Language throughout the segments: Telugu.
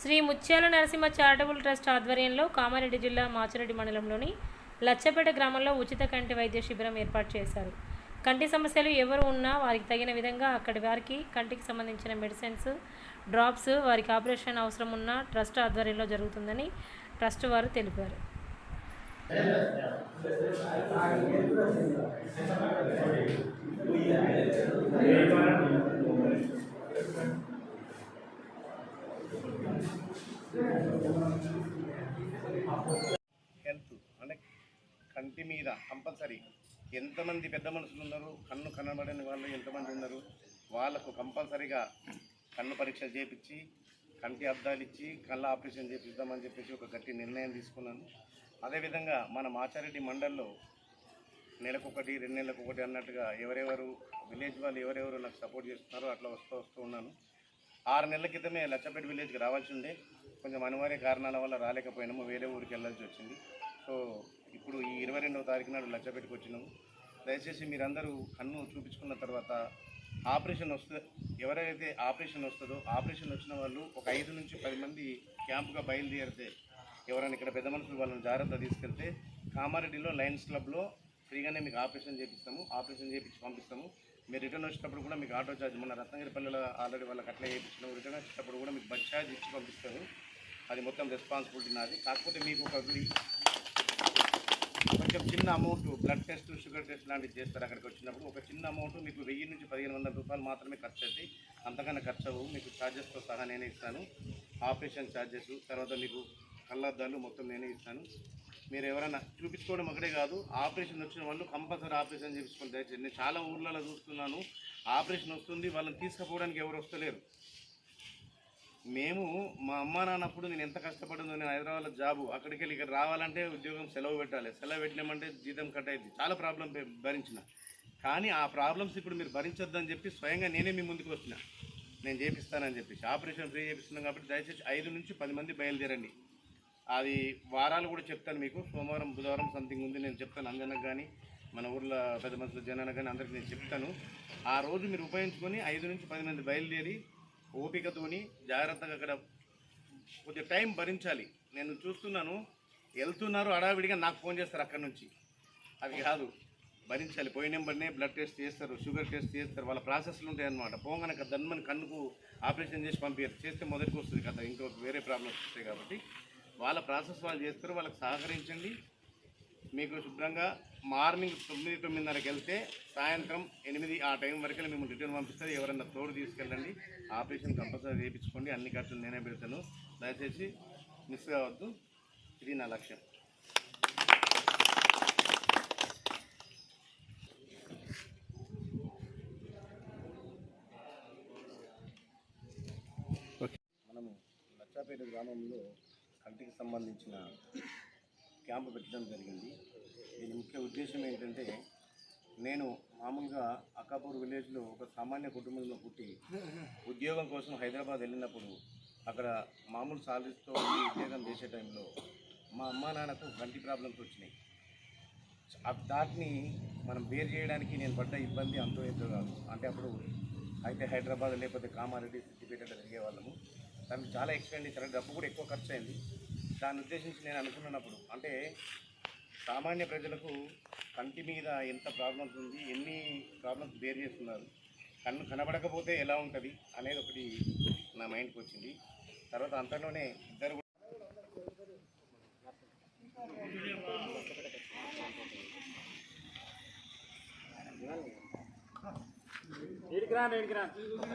శ్రీ ముత్యాల నరసింహ చారిటబుల్ ట్రస్ట్ ఆధ్వర్యంలో కామారెడ్డి జిల్లా మాచిరెడ్డి మండలంలోని లచ్చపేట గ్రామంలో ఉచిత కంటి వైద్య శిబిరం ఏర్పాటు చేశారు. కంటి సమస్యలు ఎవరు ఉన్నా వారికి తగిన విధంగా అక్కడి వారికి కంటికి సంబంధించిన మెడిసిన్స్ డ్రాప్స్ వారికి ఆపరేషన్ అవసరం ఉన్న ట్రస్ట్ ఆధ్వర్యంలో జరుగుతుందని ట్రస్ట్ వారు తెలిపారు. హెల్త్ అంటే కంటి మీద కంపల్సరీ ఎంతమంది పెద్ద మనుషులు ఉన్నారు? కన్ను కనబడని వాళ్ళు ఎంతమంది ఉన్నారు? వాళ్ళకు కంపల్సరీగా కన్ను పరీక్ష చేపించి కంటి అద్దాలు ఇచ్చి కళ్ళ ఆపరేషన్ చేపిద్దామని చెప్పేసి ఒక గట్టి నిర్ణయం తీసుకున్నాను. అదేవిధంగా మన మాచారెడ్డి మండల్లో నెలకొకటి రెండు నెలలకు ఒకటి అన్నట్టుగా ఎవరెవరు విలేజ్ వాళ్ళు ఎవరెవరు నాకు సపోర్ట్ చేస్తున్నారో అట్లా వస్తూ వస్తూ ఉన్నాను. ఆరు నెలల క్రితమే లచ్చపేట విలేజ్కి రావాల్సి ఉండే కొంచెం అనివార్య కారణాల వల్ల రాలేకపోయినాము. వేరే ఊరికి వెళ్ళాల్సి వచ్చింది. సో ఇప్పుడు ఈ ఇరవై రెండవ తారీఖు నాడు లచ్చపేటకు వచ్చినాము. దయచేసి మీరందరూ కన్ను చూపించుకున్న తర్వాత ఆపరేషన్ వస్తే ఎవరైతే ఆపరేషన్ వస్తుందో ఆపరేషన్ వచ్చిన వాళ్ళు ఒక ఐదు నుంచి పది మంది క్యాంపుగా బయలుదేరితే ఎవరైనా ఇక్కడ పెద్ద మనుషులు వాళ్ళని జాగ్రత్త తీసుకెళ్తే కామారెడ్డిలో లయన్స్ క్లబ్లో ఫ్రీగానే మీకు ఆపరేషన్ చేపిస్తాము. ఆపరేషన్ చేపించి పంపిస్తాము. మీరు రిటర్న్ వచ్చేటప్పుడు కూడా మీకు ఆటో ఛార్జ్ మన రత్నగిరి పల్లెలో ఆల్రెడీ వాళ్ళకి అట్లా చేయించినాము రిటర్న్ వచ్చేటప్పుడు కూడా మీకు బస్ ఛార్జ్ ఇచ్చి పంపిస్తారు అది మొత్తం రెస్పాన్సిబిలిటీ నాది. కాకపోతే మీకు ఒక కొంచెం చిన్న amount blood test sugar test లాంటివి చేస్తారు అక్కడికి వచ్చినప్పుడు. ఒక చిన్న అమౌంట్ మీకు వెయ్యి నుంచి పదిహేను వందల రూపాయలు మాత్రమే ఖర్చు అవుతాయి. అంతకన్నా ఖర్చు అవ్వవు. మీకు ఛార్జెస్తో సహా నేనే ఇస్తాను. ఆపరేషన్ ఛార్జెస్ తర్వాత మీకు కళ్ళద్దాలు మొత్తం నేనే ఇస్తాను. మీరు ఎవరైనా చూపించుకోవడం ఒకటే కాదు ఆపరేషన్ వచ్చిన వాళ్ళు కంపల్సరీ ఆపరేషన్ చేయించుకోండి దయచేసి నేను చాలా ఊర్లలో చూస్తున్నాను. ఆపరేషన్ వస్తుంది వాళ్ళని తీసుకుపోవడానికి ఎవరు వస్తలేరు. మేము మా అమ్మ నాన్నప్పుడు నేను ఎంత కష్టపడిందో నేను హైదరాబాద్లో జాబు అక్కడికి వెళ్ళి ఇక్కడ రావాలంటే ఉద్యోగం సెలవు పెట్టాలి. సెలవు పెట్టినామంటే జీతం కట్ అయింది చాలా ప్రాబ్లం భరించిన. కానీ ఆ ప్రాబ్లమ్స్ ఇప్పుడు మీరు భరించొద్దని చెప్పి స్వయంగా నేనే మీ ముందుకు వచ్చిన. నేను చేపిస్తానని చెప్పేసి. ఆపరేషన్ ఫ్రీ చేపిస్తున్నాం కాబట్టి దయచేసి ఐదు నుంచి పది మంది బయలుదేరండి. అది వారాలు కూడా చెప్తాను మీకు. సోమవారం బుధవారం సంథింగ్ ఉంది నేను చెప్తాను అంజనకు కానీ మన ఊర్లో పెద్ద మనుషుల జనానికి కానీ అందరికి నేను చెప్తాను. ఆ రోజు మీరు ఉపయోగించుకొని ఐదు నుంచి పది మంది బయలుదేరి ఓపికతోని జాగ్రత్తగా అక్కడ కొద్దిగా టైం భరించాలి. నేను చూస్తున్నాను వెళ్తున్నారు అడావిడిగా నాకు ఫోన్ చేస్తారు అక్కడ నుంచి. అది కాదు భరించాలి. పోయిన నెంబర్నే బ్లడ్ టెస్ట్ చేస్తారు షుగర్ టెస్ట్ చేస్తారు వాళ్ళ ప్రాసెస్లు ఉంటాయి అనమాట పోగానే దన్మని కన్నుకు ఆపరేషన్ చేసి పంపించారు చేస్తే మొదటికి వస్తుంది కదా ఇంకో వేరే ప్రాబ్లమ్స్ వస్తాయి కాబట్టి. వాళ్ళ ప్రాసెస్ వాళ్ళు చేస్తారు వాళ్ళకి సహకరించండి. మీకు శుభ్రంగా మార్నింగ్ తొమ్మిది తొమ్మిదిన్నరకి వెళ్తే సాయంత్రం ఎనిమిది ఆ టైం వరకు మేము రిటర్న్ పంపిస్తారు. ఎవరన్నా తోడు తీసుకెళ్ళండి. ఆపరేషన్ కంపల్సరీ చేయించుకోండి. అన్ని ఖర్చులు నేనే పెడతాను. దయచేసి మిస్ కావద్దు. ఇది నా లక్ష్యం. మనము లచ్చాపేట గ్రామంలో కంటికి సంబంధించిన క్యాంపు పెట్టడం జరిగింది. దీని ముఖ్య ఉద్దేశం ఏంటంటే నేను మామూలుగా అక్కాపూర్ విలేజ్లో ఒక సామాన్య కుటుంబంలో పుట్టి ఉద్యోగం కోసం హైదరాబాద్ వెళ్ళినప్పుడు అక్కడ మామూలు సాలరీస్తో ఉద్యోగం చేసే టైంలో మా అమ్మా నాన్నకు కంటి ప్రాబ్లమ్స్ వచ్చినాయి. ఆ దాటిని మనం బేర్ చేయడానికి నేను పడ్డ ఇబ్బంది అంతో ఎంతో కాదు. అంటే అప్పుడు అయితే హైదరాబాద్ లేకపోతే కామారెడ్డి సిద్దిపేట తిరిగే వాళ్ళము. దానికి చాలా ఎక్స్పెండిచర్ డబ్బు కూడా ఎక్కువ ఖర్చు అయింది దాన్ని ఉద్దేశించి నేను అనుకున్నప్పుడు అంటే సామాన్య ప్రజలకు కంటి మీద ఎంత ప్రాబ్లమ్స్ ఉంది ఎన్ని ప్రాబ్లమ్స్ బేర్ చేస్తున్నారు కన్ను కనబడకపోతే ఎలా ఉంటుంది అనేది ఒకటి నా మైండ్కి వచ్చింది. తర్వాత అంతలోనే ఇద్దరు కూడా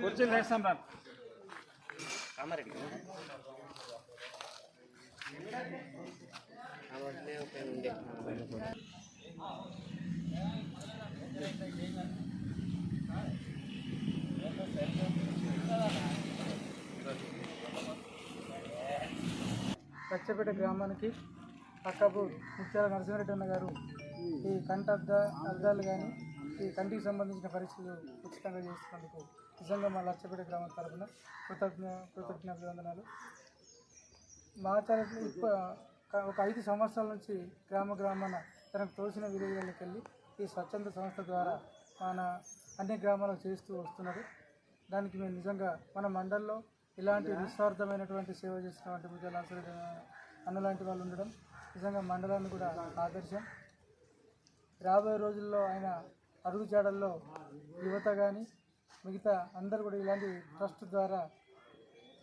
వచ్చింది రా. అమరండి. వేస్తాం రా పచ్చపేట గ్రామానికి పక్కపు ముత్యాల నరసింహారెడ్డి అన్న గారు ఈ కంట అద్దాలు కానీ ఈ కంటికి సంబంధించిన పరిస్థితులు ఉచితంగా చేస్తున్నందుకు నిజంగా మా లచ్చపేట గ్రామం తరఫున కృతజ్ఞ కృతజ్ఞాభివందనాలు. మా తరఫున ఒక ఐదు సంవత్సరాల నుంచి గ్రామ గ్రామాన తనకు తోచిన విలువలకి వెళ్ళి ఈ స్వచ్ఛంద సంస్థ ద్వారా మన అన్ని గ్రామాలకు చేస్తూ వస్తున్నారు దానికి మేము నిజంగా మన మండల్లో ఇలాంటి నిస్వార్థమైనటువంటి సేవ చేసినటువంటి ముత్యాల నరసింహారెడ్డి అన్న లాంటి వాళ్ళు ఉండడం నిజంగా మండలాన్ని కూడా ఆదర్శం. రాబోయే రోజుల్లో ఆయన అడుగుజాడల్లో యువత కానీ మిగతా అందరూ కూడా ఇలాంటి ట్రస్ట్ ద్వారా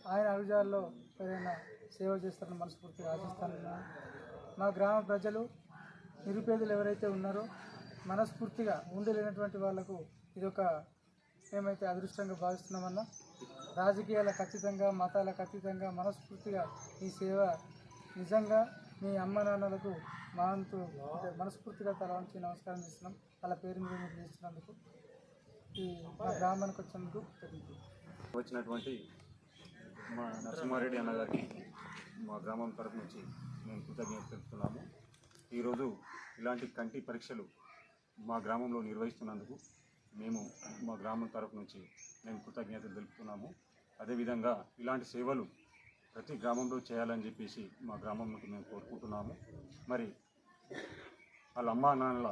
ఆయన అడుగుజాడల్లో ఏదైనా సేవ చేస్తారని మనస్ఫూర్తిగా ఆశిస్తాను. మా గ్రామ ప్రజలు నిరుపేదలు ఎవరైతే ఉన్నారో మనస్ఫూర్తిగా ఉండలేనటువంటి వాళ్ళకు ఇది ఒక మేమైతే అదృష్టంగా భావిస్తున్నామన్నా రాజకీయాలకు ఖచ్చితంగా మతాలకు అతీతంగా మనస్ఫూర్తిగా ఈ సేవ నిజంగా మీ అమ్మ నాన్నలకు మా అంటే మనస్ఫూర్తిగా తల వంచి నమస్కారం చేస్తున్నాం. వాళ్ళ పేరు మీద మీరు చేస్తున్నందుకు ఈ మా గ్రామానికి వచ్చినందుకు వచ్చినటువంటి మా నరసింహారెడ్డి అన్నగారికి మా గ్రామం తరపు నుంచి మేము కృతజ్ఞత తెలుపుతున్నాము. ఈరోజు ఇలాంటి కంటి పరీక్షలు మా గ్రామంలో నిర్వహిస్తున్నందుకు మేము మా గ్రామం తరపు నుంచి మేము కృతజ్ఞతలు తెలుపుతున్నాము. అదేవిధంగా ఇలాంటి సేవలు ప్రతి గ్రామంలో చేయాలని చెప్పేసి మా గ్రామంలో మేము కోరుకుంటున్నాము. మరి వాళ్ళ అమ్మా నాన్నల